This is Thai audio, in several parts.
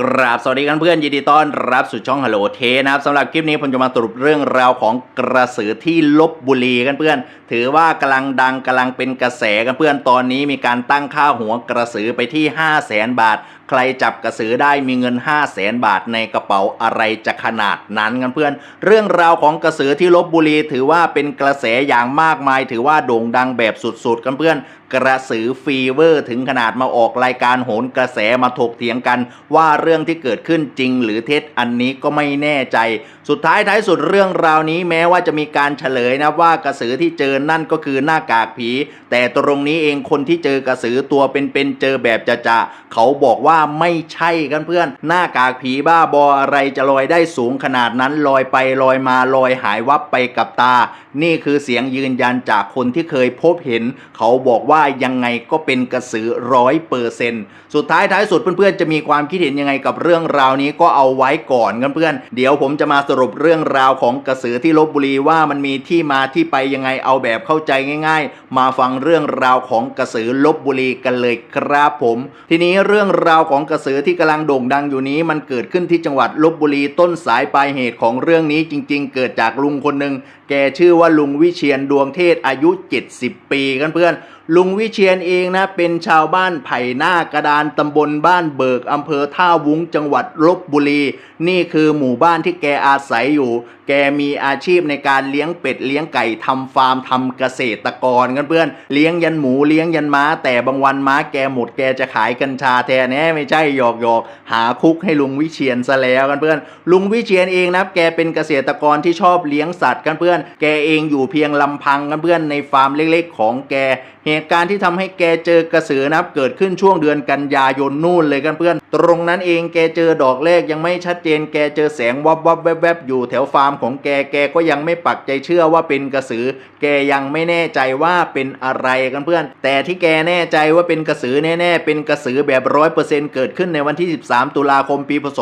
กราบสวัสดีกันเพื่อนยินดีต้อนรับสู่ช่องฮัลโหลเทนะครับสำหรับคลิปนี้ผมจะมาสรุปเรื่องราวของกระสือที่ลบบุรีกันเพื่อน ถือว่ากำลังดังกำลังเป็นกระแสกันเพื่อนตอนนี้มีการตั้งค่าหัวกระสือไปที่ 5 0 0แสนบาท ใครจับกระสือได้มีเงิน 5 0 0แสนบาทในกระเป๋าอะไรจะขนาดนั้นกันเพื่อน เรื่องราวของกระสือที่ลบบุรี ถือว่าเป็นกระแสอย่างมากมาย ถือว่าโด่งดังแบบสุดๆกันเพื่อน กระสือฟีเวอร์ถึงขนาดมาออกรายการโหนกระแสมาถกเถียงกัน ว่าเรื่องที่เกิดขึ้นจริงหรือเท็จอันนี้ก็ไม่แน่ใจ สุดท้ายท้ายสุดเรื่องราวนี้แม้ว่าจะมีการเฉลยนะว่ากระสือที่เจอนั่นก็คือหน้ากากผี แต่ตรงนี้เองคนที่เจอกระสือตัวเป็นๆเจอแบบจะจะๆเขาบอกว่าไม่ใช่กันเพื่อน หน้ากากผีบ้าบออะไรจะลอยได้สูงขนาดนั้นลอยไปลอยมาลอยหายวับไปกับตานี่คือเสียงยืนยันจากคนที่เคยพบเห็น เขาบอกว่ายังไงก็เป็นกระสือร้อยเปอร์เซนต์สุดท้ายท้ายสุดเพื่อนๆจะมีความคิดเห็นยังไงกับเรื่องราวนี้ก็เอาไว้ก่อนกันเพื่อนเดี๋ยวผมจะมาสรุปเรื่องราวของกระสือที่ลบบุรีว่ามันมีที่มาที่ไปยังไงเอาแบบเข้าใจง่าย ๆ มาฟังเรื่องราวของกระสือลบบุรีกันเลยครับผม ทีนี้เรื่องราวของกระสือที่กำลังโด่งดังอยู่นี้มันเกิดขึ้นที่จังหวัดลบบุรีต้นสายปลายเหตุของเรื่องนี้จริง ๆ เกิดจากลุงคนหนึ่ง แกชื่อว่าลุงวิเชียนดวงเทศอายุ 70 ปีกันเพื่อน ลุงวิเชียนเองนะเป็นชาวบ้านไผ่หน้ากระดานตำบลบ้านเบิกอำเภอท่าวุ้งจังหวัดลบบุรี นี่คือหมู่บ้านที่แกอาศัยอยู่ แกมีอาชีพในการเลี้ยงเป็ดเลี้ยงไก่ทำฟาร์มทำเกษตรกรกันเพื่อนเลี้ยงยันหมูเลี้ยงยันม้า แต่บางวันม้าแกหมดแกจะขายกัญชาแทนแน่ไม่ใช่หยอกหยอกหาคุกให้ลุงวิเชียนซะแล้วกันเพื่อน ลุงวิเชียนเองนะแกเป็นเกษตรกรที่ชอบเลี้ยงสัตว์กันเพื่อน แกเองอยู่เพียงลำพังกันเพื่อนในฟาร์มเล็กๆ ของแกเหตุการณ์ที่ทำให้แกเจอกระสือนะครับ เกิดขึ้นช่วงเดือนกันยายนนู่นเลยกันเพื่อน ตรงนั้นเองแกเจอดอกแรกยังไม่ชัดเจน แกเจอแสงวับวับแวบแวบอยู่แถวฟาร์มของแกแกก็ยังไม่ปักใจเชื่อว่าเป็นกระสือ แกยังไม่แน่ใจว่าเป็นอะไรกันเพื่อน แต่ที่แกแน่ใจว่าเป็นกระสือแน่ๆเป็นกระสือแบบร้อยเปอร์เซ็นต์เกิดขึ้นในวันที่ 13 ตุลาคมปีพศ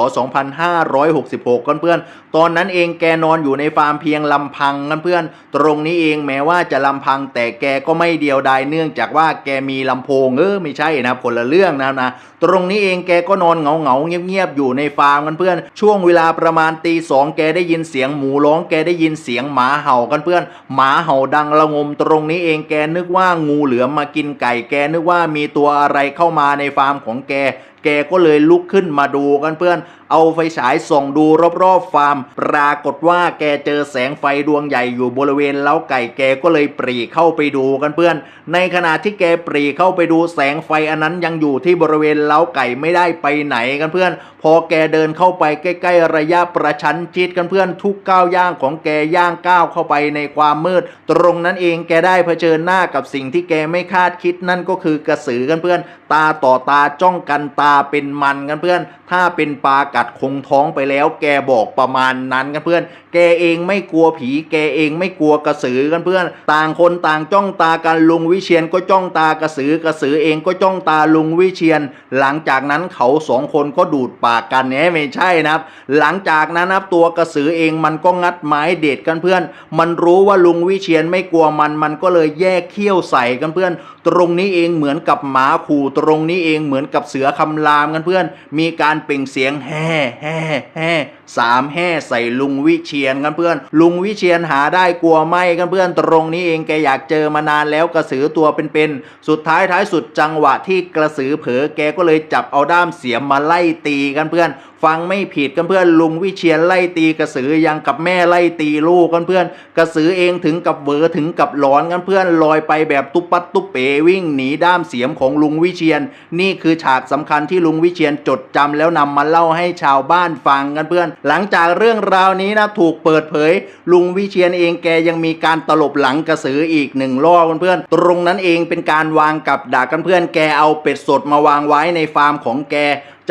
2566 กันเพื่อน ตอนนั้นเองแกนอนอยู่ในฟาร์มเพียงลำพังกันเพื่อน ตรงนี้เองแม้ว่าจะลำพังแต่แกก็ไม่เดียวดายเนื่องจากว่าแกมีลำโพงเออไม่ใช่นะคนละเรื่องนะนะตรงนี้เองแกก็นอนเหงาเหงาเงียบๆอยู่ในฟาร์มกันเพื่อน ช่วงเวลาประมาณตีสองแกได้ยินเสียงหมูร้องแกได้ยินเสียงหมาเห่ากันเพื่อน หมาเห่าดังระงม ตรงนี้เองแกนึกว่างูเหลือมมากินไก่ แกนึกว่ามีตัวอะไรเข้ามาในฟาร์มของแกแกก็เลยลุกขึ้นมาดูกันเพื่อน เอาไฟฉายส่องดูรอบๆฟาร์ม ปรากฏว่าแกเจอแสงไฟดวงใหญ่อยู่บริเวณเล้าไก่แกก็เลยปรีเข้าไปดูกันเพื่อน ในขณะที่แกปรีเข้าไปดูแสงไฟอันนั้นยังอยู่ที่บริเวณเล้าไก่ไม่ได้ไปไหนกันเพื่อน พอแกเดินเข้าไปใกล้ ๆ ระยะประชันชิดกันเพื่อนทุกก้าวย่างของแกย่างก้าวเข้าไปในความมืด ตรงนั้นเองแกได้เผชิญหน้ากับสิ่งที่แกไม่คาดคิดนั่นก็คือกระสือกันเพื่อน ตาต่อตาจ้องกันตาาเป็นมันกันเพื่อน ถ้าเป็นปลากัดคงท้องไปแล้ว แกบอกประมาณนั้นกันเพื่อน แกเองไม่กลัวผี แกเองไม่กลัวกระสือกันเพื่อน ต่างคนต่างจ้องตากันลุงวิเชียนก็จ้องตากระสือกระสือเองก็จ้องตาลุงวิเชียน หลังจากนั้นเขาสองคนก็ดูดปากกันเนี่ยไม่ใช่นะครับ หลังจากนั้นนะครับตัวกระสือเองมันก็งัดไม้เด็ดกันเพื่อน มันรู้ว่าลุงวิเชียนไม่กลัวมันมันก็เลยแยกเขี้ยวใส่กันเพื่อน ตรงนี้เองเหมือนกับหมาขู่ตรงนี้เองเหมือนกับเสือคำรามกันเพื่อน มีการเปล่งเสียงแห่แห่แห่สามแห่ใส่ลุงวิเชียนกันเพื่อน ลุงวิเชียนหาได้กลัวไหมกันเพื่อนตรงนี้เองแกอยากเจอมานานแล้วกระสือตัวเป็นๆสุดท้ายท้ายสุดจังหวะที่กระสือเผลอแกก็เลยจับเอาด้ามเสียมมาไล่ตีกันเพื่อน ฟังไม่ผิดกันเพื่อนลุงวิเชียนไล่ตีกระสือยังกับแม่ไล่ตีลูกกันเพื่อน กระสือเองถึงกับเวอถึงกับหลอนกันเพื่อนลอยไปแบบตุ๊บปัดตุ๊บเป๋วิ่งหนีด้ามเสียมของลุงวิเชียน นี่คือฉากสำคัญที่ลุงวิเชียนจดจำแล้วนำมาเล่าให้ชาวบ้านฟังกันเพื่อน หลังจากเรื่องราวนี้นะถูกเปิดเผย ลุงวิเชียนเองแกยังมีการตลบหลังกระสืออีกหนึ่งรอบกันเพื่อน ตรงนั้นเองเป็นการวางกับดักกันเพื่อนแกเอาเป็ดสดมาวางไว้ในฟาร์มของแก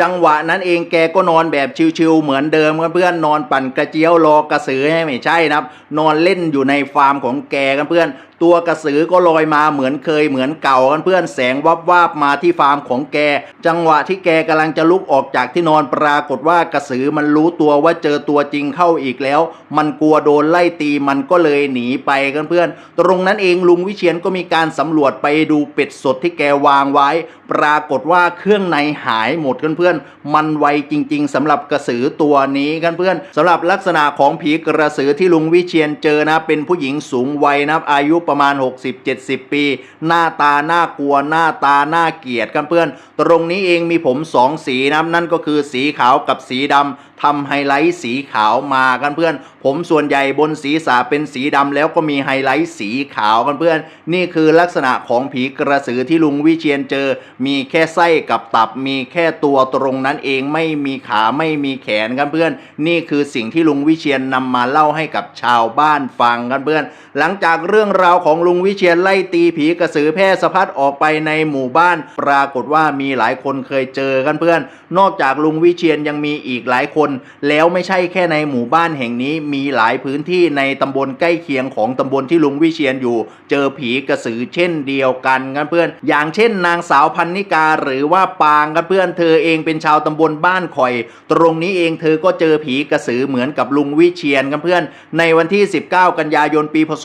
จังหวะนั้นเองแกก็นอนแบบชิวๆเหมือนเดิมกันเพื่อนนอนปั่นกระเจียวรอกระสือให้ไม่ใช่นะครับ นอนเล่นอยู่ในฟาร์มของแกกันเพื่อน ตัวกระสือก็ลอยมาเหมือนเคยเหมือนเก่ากันเพื่อนแสงวับวาบมาที่ฟาร์มของแก จังหวะที่แกกำลังจะลุกออกจากที่นอนปรากฏว่ากระสือมันรู้ตัวว่าเจอตัวจริงเข้าอีกแล้ว มันกลัวโดนไล่ตีมันก็เลยหนีไปกันเพื่อน ตรงนั้นเองลุงวิเชียนก็มีการสำรวจไปดูเป็ดสดที่แกวางไว้ ปรากฏว่าเครื่องในหายหมดกันเพื่อน มันไวจริง ๆสำหรับกระสือตัวนี้กันเพื่อนสำหรับลักษณะของผีกระสือที่ลุงวิเชียนเจอนะเป็นผู้หญิงสูงวัยนะอายุประมาณ 60-70 ปี หน้าตาน่ากลัวหน้าตาน่าเกลียดกันเพื่อน ตรงนี้เองมีผมสองสีนะนั่นก็คือสีขาวกับสีดำ ทำไฮไลท์สีขาวมากันเพื่อน ผมส่วนใหญ่บนศีรษะเป็นสีดำแล้วก็มีไฮไลท์สีขาวกันเพื่อน นี่คือลักษณะของผีกระสือที่ลุงวิเชียนเจอ มีแค่ไส้กับตับ มีแค่ตัวตรงนั้นเองไม่มีขาไม่มีแขนกันเพื่อน นี่คือสิ่งที่ลุงวิเชียนนำมาเล่าให้กับชาวบ้านฟังกันเพื่อน หลังจากเรื่องราวของลุงวิเชียนไล่ตีผีกระสือแพร่สะพัดออกไปในหมู่บ้าน ปรากฏว่ามีหลายคนเคยเจอกันเพื่อน นอกจากลุงวิเชียนยังมีอีกหลายคนแล้วไม่ใช่แค่ในหมู่บ้านแห่งนี้มีหลายพื้นที่ในตำบลใกล้เคียงของตำบลที่ลุงวิเชียนอยู่ เจอผีกระสือเช่นเดียวกันกันเพื่อน อย่างเช่น นางสาวพันนิกาหรือว่าปางกันเพื่อนเธอเองเป็นชาวตำบลบ้านข่อย ตรงนี้เองเธอก็เจอผีกระสือเหมือนกับลุงวิเชียนกันเพื่อน ในวันที่ 19 กันยายนปีพศ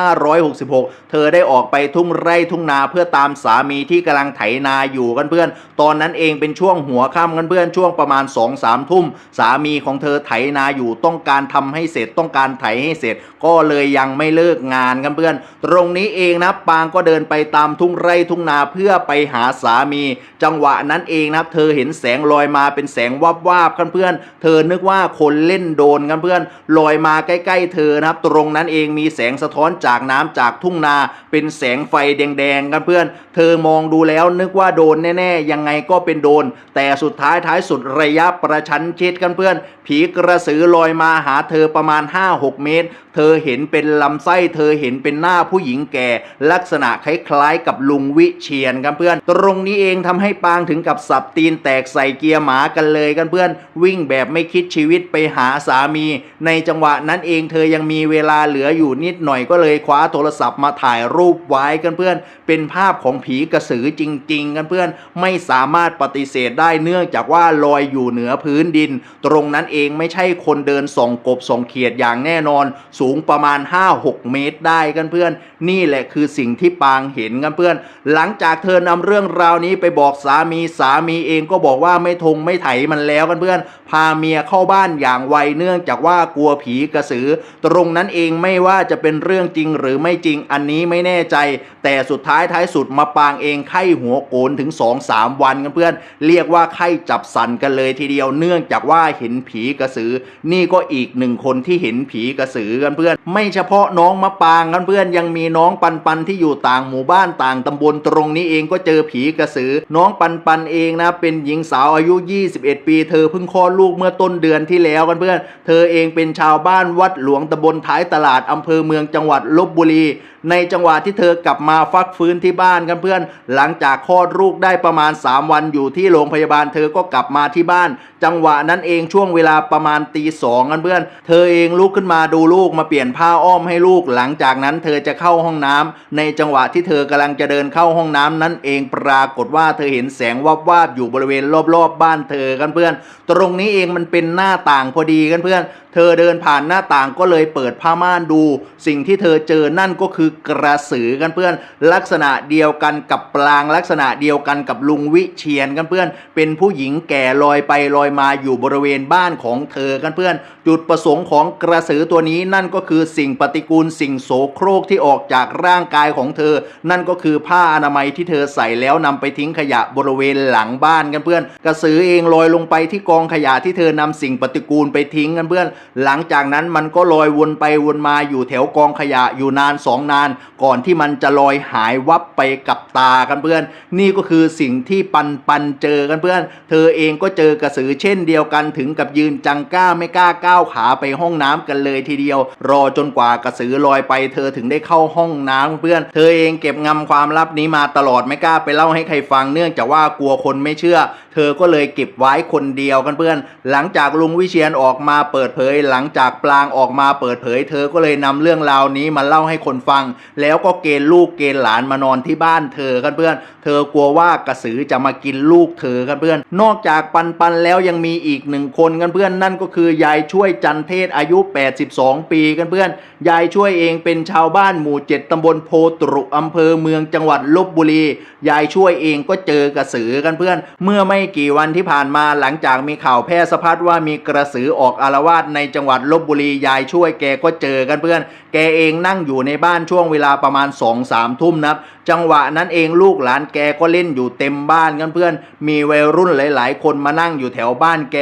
2566 เธอได้ออกไปทุ่งไร่ทุ่งนาเพื่อตามสามีที่กำลังไถนาอยู่กันเพื่อน ตอนนั้นเองเป็นช่วงหัวค่ำกันเพื่อนช่วงประมาณ 2-3 ทุ่มสามีของเธอไถนาอยู่ต้องการทำให้เสร็จต้องการไถให้เสร็จ ก็เลยยังไม่เลิกงานกันเพื่อน ตรงนี้เองนะปางก็เดินไปตามทุ่งไร่ทุ่งนาเพื่อไปหาสามี จังหวะนั้นเองนะเธอเห็นแสงลอยมาเป็นแสงวับวาบกันเพื่อน เธอนึกว่าคนเล่นโดนกันเพื่อน ลอยมาใกล้ ๆ เธอนะครับ ตรงนั้นเองมีแสงสะท้อนจากน้ำจากทุ่งนา เป็นแสงไฟแดงๆกันเพื่อน เธอมองดูแล้วนึกว่าโดนแน่ๆยังไงก็เป็นโดน แต่สุดท้ายท้ายสุดระยะประชันชิดกันเพื่อน ผีกระสือลอยมาหาเธอประมาณ 5-6 เมตร เธอเห็นเป็นลำไส้ เธอเห็นเป็นหน้าผู้หญิงแก่ ลักษณะคล้ายๆกับลุงวิเชียนกันเพื่อน ตรงนี้เองทำให้ปางถึงกับสับตีนแตกใส่เกียร์หมากันเลยกันเพื่อน วิ่งแบบไม่คิดชีวิตไปหาสามี ในจังหวะนั้นเองเธอยังมีเวลาเหลืออยู่นิดหน่อยก็เลยคว้าโทรศัพท์มาถ่ายรูปไว้กันเพื่อน เป็นภาพของผีกระสือจริง ๆ กันเพื่อน ไม่สามารถปฏิเสธได้เนื่องจากว่าลอยอยู่เหนือพื้นดินตรงนั้นเองไม่ใช่คนเดินส่องกบส่องเขียดอย่างแน่นอน สูงประมาณ 5-6 เมตรได้กันเพื่อน นี่แหละคือสิ่งที่ปางเห็นกันเพื่อน หลังจากเธอนำเรื่องราวนี้ไปบอกสามีสามีเองก็บอกว่าไม่ทงไม่ไถมันแล้วกันเพื่อน พาเมียเข้าบ้านอย่างไวเนื่องจากว่ากลัวผีกระสือ ตรงนั้นเองไม่ว่าจะเป็นเรื่องจริงหรือไม่จริงอันนี้ไม่แน่ใจ แต่สุดท้ายท้ายสุดมาปางเองไข้หัวโกนถึง 2-3 วันกันเพื่อน เรียกว่าไข้จับสันกันเลยทีเดียวเนื่องจากว่าว่าเห็นผีกระสือ นี่ก็อีกหนึ่งคนที่เห็นผีกระสือกันเพื่อน ไม่เฉพาะน้องมะปางกันเพื่อนยังมีน้องปันปันที่อยู่ต่างหมู่บ้านต่างตำบลตรงนี้เองก็เจอผีกระสือ น้องปันปันเองนะเป็นหญิงสาวอายุ 21 ปี เธอเพิ่งคลอดลูกเมื่อต้นเดือนที่แล้วกันเพื่อน เธอเองเป็นชาวบ้านวัดหลวงตำบลท้ายตลาดอำเภอเมืองจังหวัดลบบุรี ในจังหวะที่เธอกลับมาฟักฟื้นที่บ้านกันเพื่อน หลังจากคลอดลูกได้ประมาณ 3 วันอยู่ที่โรงพยาบาลเธอก็กลับมาที่บ้าน จังหวะนั้นเองช่วงเวลาประมาณตีสองกันเพื่อน เธอเองลุกขึ้นมาดูลูกมาเปลี่ยนผ้าอ้อมให้ลูก หลังจากนั้นเธอจะเข้าห้องน้ำในจังหวะที่เธอกำลังจะเดินเข้าห้องน้ำนั้นเองปรากฏว่าเธอเห็นแสงวับวาบอยู่บริเวณรอบๆบ้านเธอกันเพื่อน ตรงนี้เองมันเป็นหน้าต่างพอดีกันเพื่อน เธอเดินผ่านหน้าต่างก็เลยเปิดผ้าม่านดู สิ่งที่เธอเจอนั่นก็คือกระสือกันเพื่อน ลักษณะเดียวกันกับปลางลักษณะเดียวกันกับลุงวิเชียนกันเพื่อน เป็นผู้หญิงแก่ลอยไปลอยมาอยู่บริเวณบ้านของเธอกันเพื่อน จุดประสงค์ของกระสือตัวนี้นั่นก็คือสิ่งปฏิกูลสิ่งโสโครกที่ออกจากร่างกายของเธอ นั่นก็คือผ้าอนามัยที่เธอใส่แล้วนำไปทิ้งขยะบริเวณหลังบ้านกันเพื่อน กระสือเองลอยลงไปที่กองขยะที่เธอนำสิ่งปฏิกูลไปทิ้งกันเพื่อนหลังจากนั้นมันก็ลอยวนไปวนมาอยู่แถวกองขยะอยู่นานสองนาน ก่อนที่มันจะลอยหายวับไปกับตากันเพื่อน นี่ก็คือสิ่งที่ปันปันเจอกันเพื่อน เธอเองก็เจอกระสือเช่นเดียวกันถึงกับยืนจังก้าไม่กล้าก้าวขาไปห้องน้ำกันเลยทีเดียว รอจนกว่ากระสือลอยไปเธอถึงได้เข้าห้องน้ำเพื่อน เธอเองเก็บงำความลับนี้มาตลอดไม่กล้าไปเล่าให้ใครฟังเนื่องจากว่ากลัวคนไม่เชื่อ เธอก็เลยเก็บไว้คนเดียวกันเพื่อน หลังจากลุงวิเชียนออกมาเปิดเผยหลังจากปลางออกมาเปิดเผย เธอก็เลยนำเรื่องราวนี้มาเล่าให้คนฟัง แล้วก็เกณฑ์ลูกเกณฑ์หลานมานอนที่บ้านเธอกันเพื่อน เธอกลัวว่ากระสือจะมากินลูกเธอกันเพื่อน นอกจากปันปันแล้วยังมีอีกหนึ่งคนกันเพื่อนนั่นก็คือยายช่วยจันเทศอายุ 82 ปีกันเพื่อน ยายช่วยเองเป็นชาวบ้านหมู่ 7ตำบลโพตรุอำเภอเมืองจังหวัดลบบุรี ยายช่วยเองก็เจอกระสือกันเพื่อน เมื่อไม่กี่วันที่ผ่านมาหลังจากมีข่าวแพร่สะพัดว่ามีกระสือออกอารวาสในจังหวัดลบบุรียายช่วยแกก็เจอกันเพื่อน แกเองนั่งอยู่ในบ้านช่วงเวลาประมาณ2องสามทุ่มนะครับจังหวะนั้นเองลูกหลานแกก็เล่นอยู่เต็มบ้านกันเพื่อน มีวัยรุ่นหลาย ๆ คนมานั่งอยู่แถวบ้านแก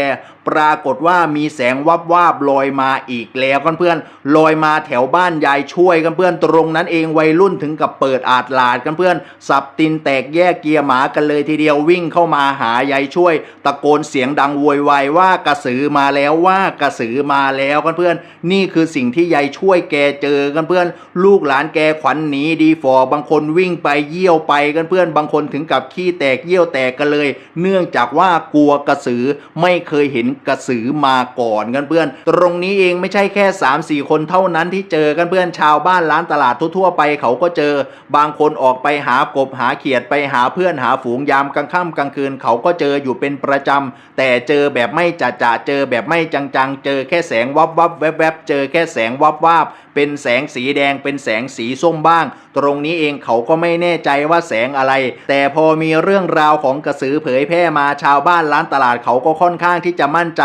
ปรากฏว่ามีแสงวับวาบลอยมาอีกแล้วกันเพื่อนลอยมาแถวบ้านยายช่วยกันเพื่อนตรงนั้นเองวัยรุ่นถึงกับเปิดอาดลาดกันเพื่อน สับตินแตกแยกเกียร์หมากันเลยทีเดียววิ่งเข้ามาหายายช่วย ตะโกนเสียงดังโวยวายว่ากระสือมาแล้วว่ากระสือมาแล้วกันเพื่อน นี่คือสิ่งที่ยายช่วยแกเจอกันเพื่อน ลูกหลานแกขวัญหนีดีฟอบางคนวิ่งไปเยี่ยวไปกันเพื่อนบางคนถึงกับขี้แตกเยี่ยวแตกกันเลย เนื่องจากว่ากลัวกระสือไม่เคยเห็นกระสือมาก่อนกันเพื่อน ตรงนี้เองไม่ใช่แค่ 3-4 คนเท่านั้นที่เจอกันเพื่อนชาวบ้านร้านตลาดทั่วๆไปเขาก็เจอ บางคนออกไปหากบหาเขียดไปหาเพื่อนหาฝูงยามกลางค่ำกลางคืนเขาก็เจออยู่เป็นประจำแต่เจอแบบไม่จ่าจ่าเจอแบบไม่จังๆ เจอแค่แสงวับวับแวบแวบเจอแค่แสงวับวับเป็นแสงสีแดงเป็นแสงสีส้มบ้าง ตรงนี้เองเขาก็ไม่แน่ใจว่าแสงอะไร แต่พอมีเรื่องราวของกระสือเผยแพร่มาชาวบ้านร้านตลาดเขาก็ค่อนข้างที่จะมั่นใจ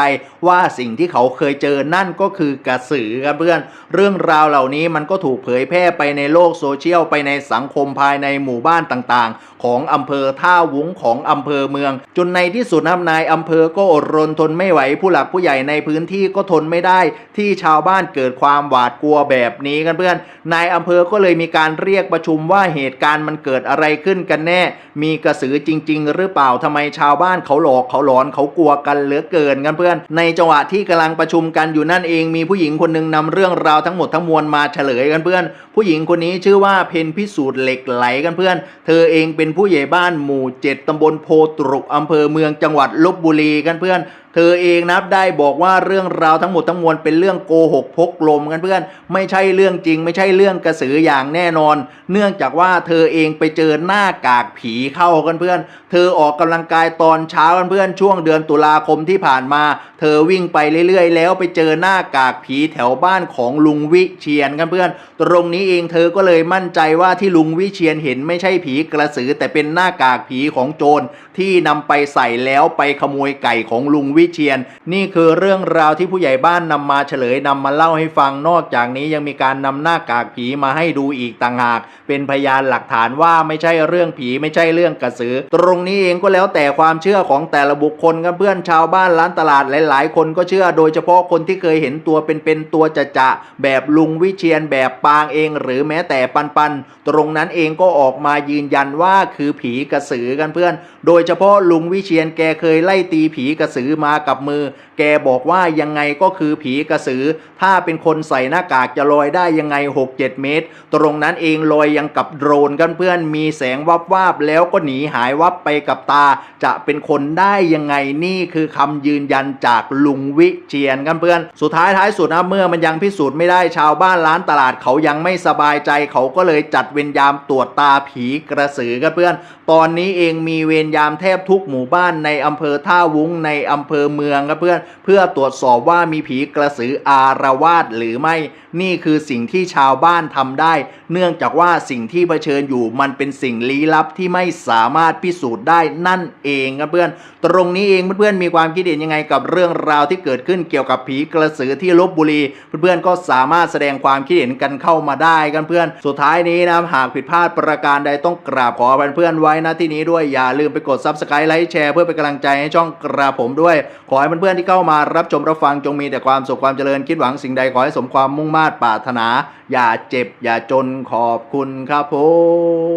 ว่าสิ่งที่เขาเคยเจอนั่นก็คือกระสือครับเพื่อน เรื่องราวเหล่านี้มันก็ถูกเผยแพร่ไปในโลกโซเชียลไปในสังคมภายในหมู่บ้านต่างๆ ของอำเภอท่าวุ้งของอำเภอเมือง จนในที่สุดนะครับนายอำเภอก็อดรนทนไม่ไหวผู้หลักผู้ใหญ่ในพื้นที่ก็ทนไม่ได้ ที่ชาวบ้านเกิดความหวาดกลัวแบบนี้กันเพื่อน นายอำเภอก็เลยมีการเรียกประชุมว่าเหตุการณ์มันเกิดอะไรขึ้นกันแน่ มีกระสือจริง ๆ หรือเปล่าทำไมชาวบ้านเขาหลอกเขาหลอนเขากลัวกันเหลือเกินกันเพื่อน ในจังหวะที่กำลังประชุมกันอยู่นั่นเองมีผู้หญิงคนหนึ่งนำเรื่องราวทั้งหมดทั้งมวลมาเฉลยกันเพื่อน ผู้หญิงคนนี้ชื่อว่าเพนพิสูจน์เหล็กไหลกันเพื่อน เธอเองเป็นผู้ใหญ่บ้านหมู่เจ็ดตำบลโพตรุกอำเภอเมืองจังหวัดลบบุรีกันเพื่อน เธอเองนับได้บอกว่าเรื่องราวทั้งหมดทั้งมวลเป็นเรื่องโกหกพกลมกันเพื่อน ไม่ใช่เรื่องจริง ไม่ใช่เรื่องกระสืออย่างแน่นอน เนื่องจากว่าเธอเองไปเจอหน้ากากผีเข้ากันเพื่อน เธอออกกำลังกายตอนเช้ากันเพื่อนช่วงเดือนตุลาคมที่ผ่านมา เธอวิ่งไปเรื่อยๆ แล้วไปเจอหน้ากากผีแถวบ้านของลุงวิเชียนกันเพื่อน ตรงนี้เองเธอก็เลยมั่นใจว่าที่ลุงวิเชียนเห็นไม่ใช่ผีกระสือแต่เป็นหน้ากากผีของโจรที่นำไปใส่แล้วไปขโมยไก่ของลุงวิเชียน นี่คือเรื่องราวที่ผู้ใหญ่บ้านนำมาเฉลยนำมาเล่าให้ฟังนอกจากนี้ยังมีการนำหน้ากากผีมาให้ดูอีกต่างหาก เป็นพยานหลักฐานว่าไม่ใช่เรื่องผีไม่ใช่เรื่องกระสือ ตรงนี้เองก็แล้วแต่ความเชื่อของแต่ละบุคคลกันเพื่อนชาวบ้านร้านตลาดหลาย ๆ คนก็เชื่อโดยเฉพาะคนที่เคยเห็นตัวเป็นๆตัวจะจะแบบลุงวิเชียนแบบปางเอง หรือแม้แต่ปันปันๆตรงนั้นเองก็ออกมายืนยันว่าคือผีกระสือกันเพื่อน โดยเฉพาะลุงวิเชียนแกเคยไล่ตีผีกระสือมากับมือ แกบอกว่ายังไงก็คือผีกระสือ ถ้าเป็นคนใส่หน้ากากจะลอยได้ยังไง 6-7 เมตร ตรงนั้นเองลอยยังกับโดรนกันเพื่อนมีแสงวับวาบแล้วก็หนีหายวับไปกับตา จะเป็นคนได้ยังไงนี่คือคำยืนยันจากลุงวิเชียนกันเพื่อน สุดท้ายท้ายสุดนะเมื่อมันยังพิสูจน์ไม่ได้ชาวบ้านร้านตลาดเขายังไม่สบายใจเขาก็เลยจัดเวรยามตรวจตาผีกระสือกันเพื่อน ตอนนี้เองมีเวรยามแทบทุกหมู่บ้านในอำเภอท่าวุ้งในอำเภอเมืองครับเพื่อนเพื่อตรวจสอบว่ามีผีกระสืออารวาสหรือไม่ นี่คือสิ่งที่ชาวบ้านทำได้ เนื่องจากว่าสิ่งที่เผชิญอยู่มันเป็นสิ่งลี้ลับที่ไม่สามารถพิสูจน์ได้นั่นเองครับเพื่อน ตรงนี้เองเพื่อนๆมีความคิดเห็นยังไงกับเรื่องราวที่เกิดขึ้นเกี่ยวกับผีกระสือที่ลบบุรี เพื่อนๆก็สามารถแสดงความคิดเห็นกันเข้ามาได้กันเพื่อน สุดท้ายนี้นะหากผิดพลาดประการใดต้องกราบขอเพื่อนๆไว้นะที่นี้ด้วยอย่าลืมไปกด subscribe ไลค์แชร์เพื่อเป็นกำลังใจให้ช่องกราบผมด้วยขอให้เพื่อนๆที่เข้ามารับชมรับฟังจงมีแต่ความสุขความเจริญคิดหวังสิ่งใดขอให้สมความมุ่งมา่ปรารถนา อย่าเจ็บอย่าจนขอบคุณครับผ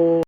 ม